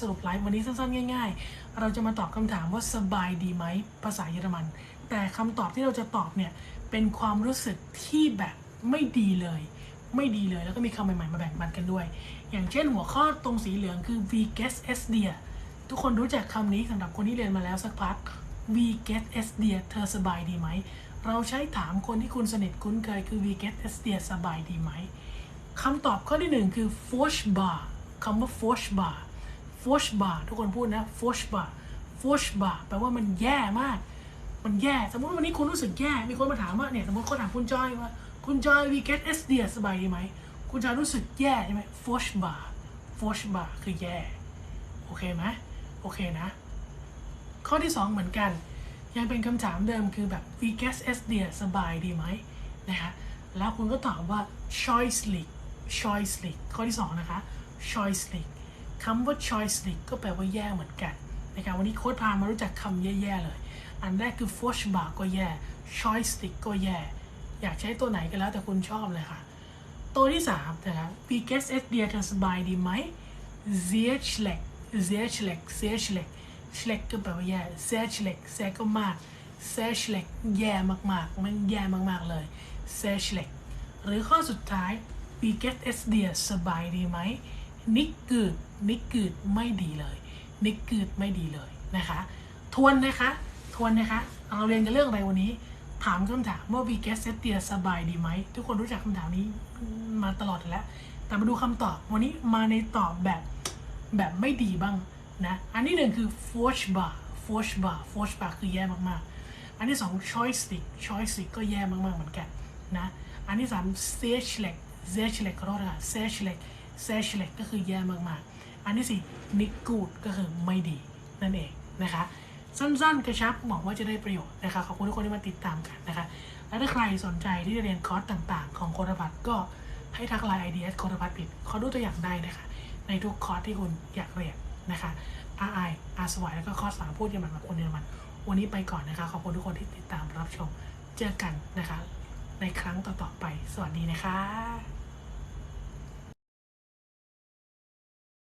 สรุปไลฟ์วันนี้สั้นๆ ง่าย ๆ เราจะมาตอบคำถามว่าสบายดีไหมภาษาเยอรมัน แต่คำตอบที่เราจะตอบเนี่ยเป็นความรู้สึกที่แบบไม่ดีเลย ไม่ดีเลยแล้วก็มีคำใหม่ๆมาแบ่งปันกันด้วย อย่างเช่นหัวข้อตรงสีเหลืองคือ v get s d e a ทุกคนรู้จักคำนี้สำหรับคนที่เรียนมาแล้วสักพัก v get s d e a เธอสบายดีไหมเราใช้ถามคนที่คุณสนิทคุ้นเคยคือ v get s d e a สบายดีไหมคำตอบข้อที่หนึ่งคือ f o r s b a r คำว่า f o r s b a r f o r s b a r ทุกคนพูดนะ f o r s b a r f o r s b a r แปลว่ามันแย่มาก มันแย่ สมมติว่าวันนี้คุณรู้สึกแย่ มีคนมาถามว่าเนี่ยสมมติคนถามคุณจอยว่า คุณจอย we get s d สเดียสบายดีไหม คุณจอยรู้สึกแย่ใช่ไหม f o r s b a r f o r s b a r คือแย่ โอเคไหมโอเคนะ ข้อที่ 2 เหมือนกัน ยังเป็นคำถามเดิมคือแบบ v g e s s d สบายดีไหมนะคะแล้วคุณก็ตอบว่า choicely choicely ข้อที่ 2 นะคะ choicely คำว่า choicely ก็แปลว่าแย่เหมือนกันนะคะวันนี้โค้ดพามารู้จักคำแย่ๆเลย อันแรกคือ f o r s b a r ก็แย่ choicely ก็แย่ อยากใช้ตัวไหนก็แล้วแต่คุณชอบเลยค่ะ ตัวที่3นะครับ v g e s s d เธอสบายดีไหม sehr schlecht sehr schlecht sehr schlecht schlecht ก็แปลว่าแย่ sehr schlecht sehr ก็มาก sehr schlecht แย่มากๆ มันแย่มากๆเลย sehr schlecht หรือข้อสุดท้าย v get s d สบายดีไหม นิกกืดนิกกืดไม่ดีเลย นิกกืดไม่ดีเลยนะคะ ทวนนะคะ ทวนนะคะ เราเรียนกันเรื่องอะไรวันนี้ ถามคำถามว่า v get s d สบายดีไหม ทุกคนรู้จักคำถามนี้มาตลอดแล้ว แต่มาดูคำตอบ วันนี้มาในตอบแบบแบบไม่ดีบ้างนะ อันที่หนึ่งคือ force bar force bar force bar คือแย่มากๆ อันที่สอง choice stick choice stick ก็แย่มากๆเหมือนกันนะ อันที่สาม sehr schlecht sehr schlecht ขอโทษนะคะ sehr schlecht sehr schlecht ก็คือแย่มากๆ อันที่สี่ nicht gut ก็คือไม่ดีนั่นเองนะคะ สั้นๆ กระชับหวังว่าจะได้ประโยชน์นะคะ ขอบคุณทุกคนที่มาติดตามกันนะคะ และถ้าใครสนใจที่จะเรียนคอร์สต่างๆ ของโคดพัฒน์ก็ให้ทักไลน์ IDS โคดพัฒน์ผิดขอดูตัวอย่างได้นะคะ ในทุกคอร์สที่คุณอยากเรียนนะคะ RI อาสวายแล้วก็คอร์สสามพูดเยอรมันแบบคนเยอรมัน วันนี้ไปก่อนนะคะ ขอบคุณทุกคนที่ติดตามรับชม เจอกันนะคะ ในครั้งต่อๆไป สวัสดีนะคะ